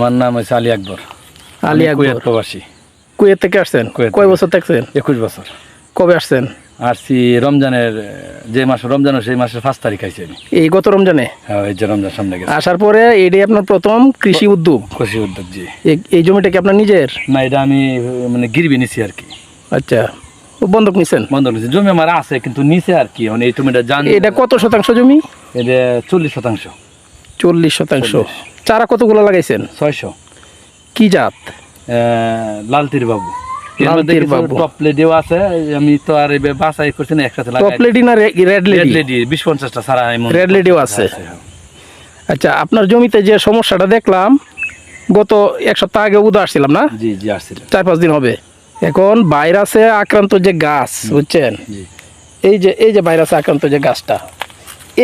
আমার নাম হচ্ছে আলী আকবর। আলী আকবর কুয়েত প্রবাসী। কুয়েত থেকে আসছেন? কয় বছর থাকছেন? একুশ বছর। কবে আসছেন? আসছি রমজানের যে মাসে রমজান সেই মাসের পাঁচ তারিখ আইছি। আমি এই গত রমজানে? হ্যাঁ এই যে রমজান সামনে গেছে। আসার পরে এটাই আপনার প্রথম কৃষি উদ্যোগ? কৃষি উদ্যোগ জি। এই- জমিটা কি আপনার নিজের? না এটা আমি মানে গিরবি নিছি আর কি। আচ্ছা বন্ধক নিছেন? বন্ধক নিছি। জমি আমার আছে কিন্তু নিচে আর কি মানে এই জমিটা জান এটা কত শতাংশ জমি? এটা চল্লিশ শতাংশ। চল্লিশ শতাংশ। চারা কতগুলো লাগাইছেন? ছয়শো। কি জাত? লালতির বাবু। বাবু। টপ লেডিও আছে আমি তো আর এবার করছি না একসাথে টপ লেডি না রেড রেড লেডি লেডি বিশ পঞ্চাশটা সারা রেড লেডিও আছে। আচ্ছা আপনার জমিতে যে সমস্যাটা দেখলাম গত এক সপ্তাহ আগে উদা আসছিলাম না? জি জি আসছিল চার পাঁচ দিন হবে। এখন ভাইরাসে আক্রান্ত যে গাছ বুঝছেন? এই যে এই যে ভাইরাসে আক্রান্ত যে গাছটা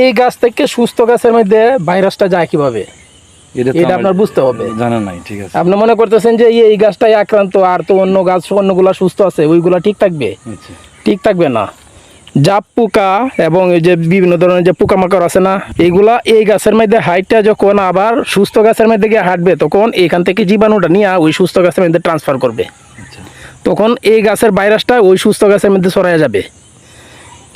এই গাছ থেকে সুস্থ গাছের মধ্যে ভাইরাসটা যায় কীভাবে? এটা তো এটা আমার আপনার বুঝতে হবে। জানা নাই ঠিক আছে। আপনি মনে করতেছেন যে এই- এই গাছটাই আক্রান্ত আর তো অন্য গাছ অন্যগুলা সুস্থ আছে ওইগুলা ঠিক থাকবে? আচ্ছা। ঠিক থাকবে না। জাপ পোকা এবং এই যে বিভিন্ন ধরনের যে পোকামাকড় আছে না এইগুলা এই গাছের মধ্যে হাইটটা যখন আবার সুস্থ গাছের মধ্যে গিয়ে হাঁটবে তখন এখান থেকে জীবাণুটা নিয়ে ওই সুস্থ গাছের মধ্যে ট্রান্সফার করবে। আচ্ছা। তখন এই গাছের ভাইরাসটা ওই সুস্থ গাছের মধ্যে ছড়ায় যাবে।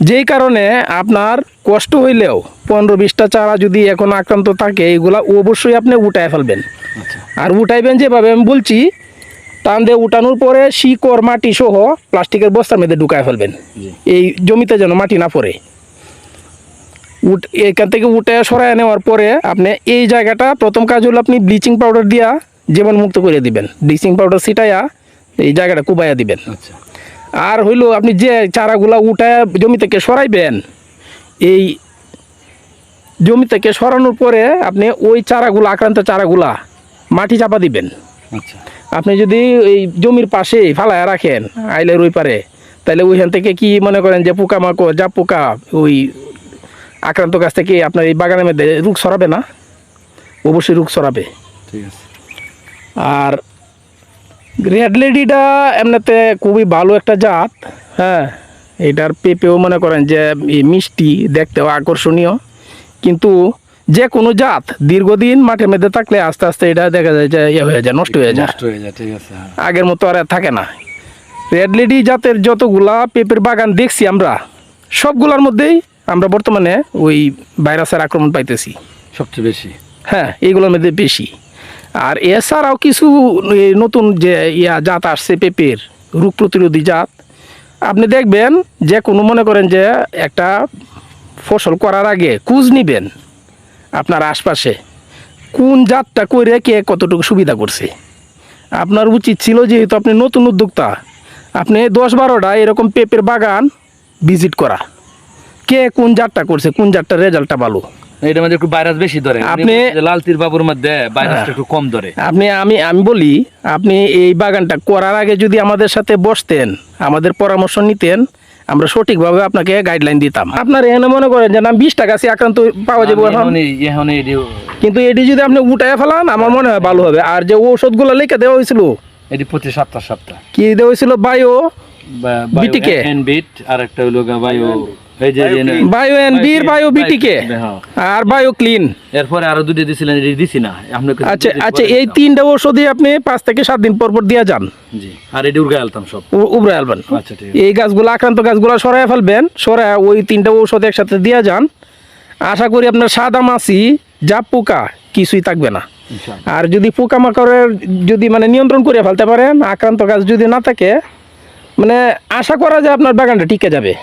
যেই কারণে আপনার কষ্ট হইলেও পনেরো বিশটা চারা যদি এখন আক্রান্ত থাকে এইগুলা অবশ্যই আপনি উঠায় ফেলবেন। আচ্ছা। আর উঠাইবেন যেভাবে আমি বলছি টান দিয়ে উঠানোর পরে শিকড় মাটি সহ প্লাস্টিকের বস্তার মধ্যে ঢুকায় ফেলবেন। এই জমিতে যেন মাটি না পড়ে। উঠ এখান থেকে উঠে সরায় নেওয়ার পরে আপনি এই জায়গাটা প্রথম কাজ হলো আপনি ব্লিচিং পাউডার দিয়া জীবাণু মুক্ত করে দিবেন। ব্লিচিং পাউডার ছিটাইয়া এই জায়গাটা কুবাইয়া দিবেন। আচ্ছা। আর হইল আপনি যে চারাগুলা উঠায় জমি থেকে সরাইবেন এই জমি থেকে সরানোর পরে আপনি ওই চারাগুলো আক্রান্ত চারাগুলা মাটি চাপা দিবেন। আচ্ছা। আপনি যদি এই জমির পাশে ফালায় রাখেন আইলে ওই পারে তাহলে ওইখান থেকে কি মনে করেন যে পোকামাকড় যা পোকা ওই আক্রান্ত গাছ থেকে আপনার এই বাগানের মধ্যে রোগ সরাবে না? অবশ্যই রোগ সরাবে। ঠিক আছে। আর রেড লেডিটা এমনিতে খুবই ভালো একটা জাত হ্যাঁ? এটার পেঁপেও মনে করেন যে মিষ্টি দেখতেও আকর্ষণীয়। কিন্তু যে কোনো জাত দীর্ঘদিন মাঠের মধ্যে থাকলে আস্তে আস্তে এটা দেখা যায় যে ইয়ে হয়ে যায় নষ্ট হয়ে যায়। নষ্ট হয়ে যায় ঠিক আছে হ্যাঁ। আগের মতো আর থাকে না। রেড লেডি জাতের যতগুলা পেঁপের বাগান দেখছি আমরা সবগুলোর মধ্যেই আমরা বর্তমানে ওই ভাইরাসের আক্রমণ পাইতেছি। সবচেয়ে বেশি। হ্যাঁ এইগুলোর মধ্যে বেশি। আর এছাড়াও কিছু নতুন যে, ইয়া জাত আসছে, পেঁপের, রোগ প্রতিরোধী জাত। আপনি দেখবেন, যে কোনো মনে করেন যে, একটা ফসল করার আগে কুজ নিবেন আপনার আশপাশে। কোন জাতটা করে কে কতটুকু সুবিধা করছে? আপনার উচিত ছিল যেহেতু আপনি নতুন উদ্যোক্তা, আপনি দশ বারোটা এরকম পেঁপের বাগান ভিজিট করা। কে কোন জাতটা করছে, কোন জাতটার রেজাল্টটা ভালো? এটার মধ্যে একটু ভাইরাস বেশি ধরে। আপনি- লালতির বাবুর মধ্যে ভাইরাসটা একটু কম ধরে। আপনি আমি আমি বলি আপনি এই বাগানটা করার আগে যদি আমাদের সাথে বসতেন আমাদের পরামর্শ নিতেন আমরা সঠিকভাবে আপনাকে গাইডলাইন দিতাম। আপনার এখানে মনে করেন যে না বিশ টাকা আক্রান্ত পাওয়া যাবে এখন। কিন্তু এটি যদি আপনি উঠায় ফেলান আমার মনে হয় ভালো হবে। আর যে ঔষধগুলো লিখে দেওয়া হয়েছিল এটি প্রতি সপ্তাহ সপ্তাহ। কি দেওয়া হয়েছিল? বায়ো বিটিকে? আর একটা হলো বায়ো বায়ো এন বির বায়ো বিটিকে হ্যাঁ। আর বায়ো ক্লিন এরপরে আরও দুটো দিছিলেন দিছি না। আপনি আচ্ছা আচ্ছা এই তিনটা ওষুধই আপনি পাঁচ থেকে সাত দিন পর পর দিয়ে যান। জি আর এটি উর্গে আলতাম সব। উ- আলবেন। আচ্ছা ঠিক এই গাছগুলো আক্রান্ত গাছগুলো সরাই ফেলবেন ওই তিনটা ঔষধ একসাথে দিয়ে যান। আশা করি আপনার সাদা মাছি জাপ পোকা কিছুই থাকবে না। আর যদি পোকামাকড়ের যদি মানে নিয়ন্ত্রণ করে ফেলতে পারেন আক্রান্ত গাছ যদি না থাকে মানে আশা করা যায় আপনার বাগানটা টিকে যাবে।